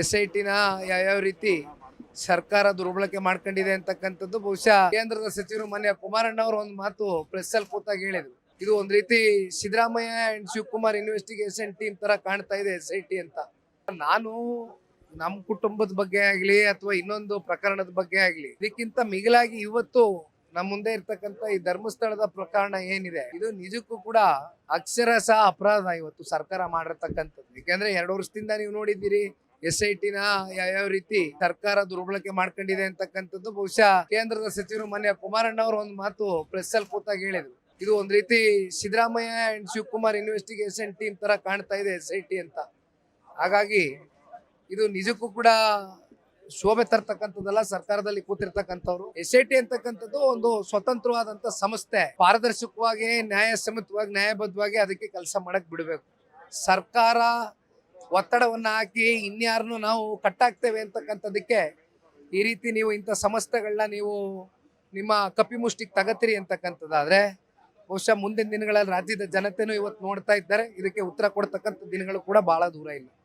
S I ಟಿನ ಯಾವ್ಯಾವ ರೀತಿ ಸರ್ಕಾರ ದುರ್ಬಳಕೆ ಮಾಡ್ಕೊಂಡಿದೆ ಅಂತಕ್ಕಂಥದ್ದು ಬಹುಶಃ ಕೇಂದ್ರದ ಸಚಿವರು ಮೊನ್ನೆ ಕುಮಾರಣ್ಣ ಅವರು ಒಂದು ಮಾತು ಪ್ರೆಸ್ ಅಲ್ಲಿ ಕೂತಾಗ ಹೇಳಿದ್ರು. ಇದು ಒಂದ್ ರೀತಿ Siddaramaiah and Shivakumar investigation team ತರ ಕಾಣ್ತಾ ಇದೆ ಎಸ್ ಐ ಟಿ ಅಂತ. ನಾನು ನಮ್ಮ ಕುಟುಂಬದ ಬಗ್ಗೆ ಆಗ್ಲಿ ಅಥವಾ ಇನ್ನೊಂದು ಪ್ರಕರಣದ ಬಗ್ಗೆ ಆಗ್ಲಿ, ಇದಕ್ಕಿಂತ ಮಿಗಿಲಾಗಿ ಇವತ್ತು ನಮ್ಮ ಮುಂದೆ ಇರ್ತಕ್ಕಂಥ ಈ ಧರ್ಮಸ್ಥಳದ ಪ್ರಕರಣ ಏನಿದೆ, ಇದು ನಿಜಕ್ಕೂ ಕೂಡ ಅಕ್ಷರಶಃ ಅಪರಾಧ ಇವತ್ತು ಸರ್ಕಾರ ಮಾಡಿರ್ತಕ್ಕಂಥದ್ದು. ಯಾಕೆಂದ್ರೆ ಎರಡು ವರ್ಷದಿಂದ ನೀವು ನೋಡಿದ್ದೀರಿ ಎಸ್ ಐ ಟಿನ ಯಾವ್ಯಾವ ರೀತಿ ಸರ್ಕಾರ ದುರ್ಬಳಕೆ ಮಾಡ್ಕೊಂಡಿದೆ ಅಂತಕ್ಕಂಥದ್ದು ಬಹುಶಃ ಕೇಂದ್ರದ ಸಚಿವರು ಮೊನ್ನೆ ಕುಮಾರಣ್ಣ ಅವರು ಒಂದು ಮಾತು ಪ್ರೆಸ್ ಅಲ್ಲಿ ಕೂತಾಗ ಹೇಳಿದ್ರು. ಇದು ಒಂದ್ ರೀತಿ Siddaramaiah and Shivakumar investigation team ತರ ಕಾಣ್ತಾ ಇದೆ ಎಸ್ ಐ ಟಿ ಅಂತ. ಹಾಗಾಗಿ ಇದು ನಿಜಕ್ಕೂ ಕೂಡ ಶೋಭೆ ತರ್ತಕ್ಕಂಥದ್ದಲ್ಲ, ಸರ್ಕಾರದಲ್ಲಿ ಕೂತಿರ್ತಕ್ಕಂಥವ್ರು. ಎಸ್ ಐ ಟಿ ಅಂತಕ್ಕಂಥದ್ದು ಒಂದು ಸ್ವತಂತ್ರವಾದಂತ ಸಂಸ್ಥೆ. ಪಾರದರ್ಶಕವಾಗಿ, ನ್ಯಾಯಸಮ್ಮತವಾಗಿ, ನ್ಯಾಯಬದ್ಧವಾಗಿ ಅದಕ್ಕೆ ಕೆಲಸ ಮಾಡಕ್ ಬಿಡಬೇಕು. ಸರ್ಕಾರ ಒತ್ತಡವನ್ನ ಹಾಕಿ ಇನ್ಯಾರನ್ನು ನಾವು ಕಟ್ಟಾಗ್ತೇವೆ ಅಂತಕ್ಕಂಥದ್ದಕ್ಕೆ ಈ ರೀತಿ ನೀವು ಇಂಥ ಸಂಸ್ಥೆಗಳನ್ನ ನೀವು ನಿಮ್ಮ ಕಪಿಮುಷ್ಟಿಗೆ ತಗತ್ತೀರಿ ಅಂತಕ್ಕಂಥದ್ದಾದರೆ ಬಹುಶಃ ಮುಂದಿನ ದಿನಗಳಲ್ಲಿ ರಾಜ್ಯದ ಜನತೆನೂ ಇವತ್ತು ನೋಡ್ತಾ ಇದ್ದಾರೆ. ಇದಕ್ಕೆ ಉತ್ತರ ಕೊಡ್ತಕ್ಕಂಥ ದಿನಗಳು ಕೂಡ ಬಹಳ ದೂರ ಇಲ್ಲ.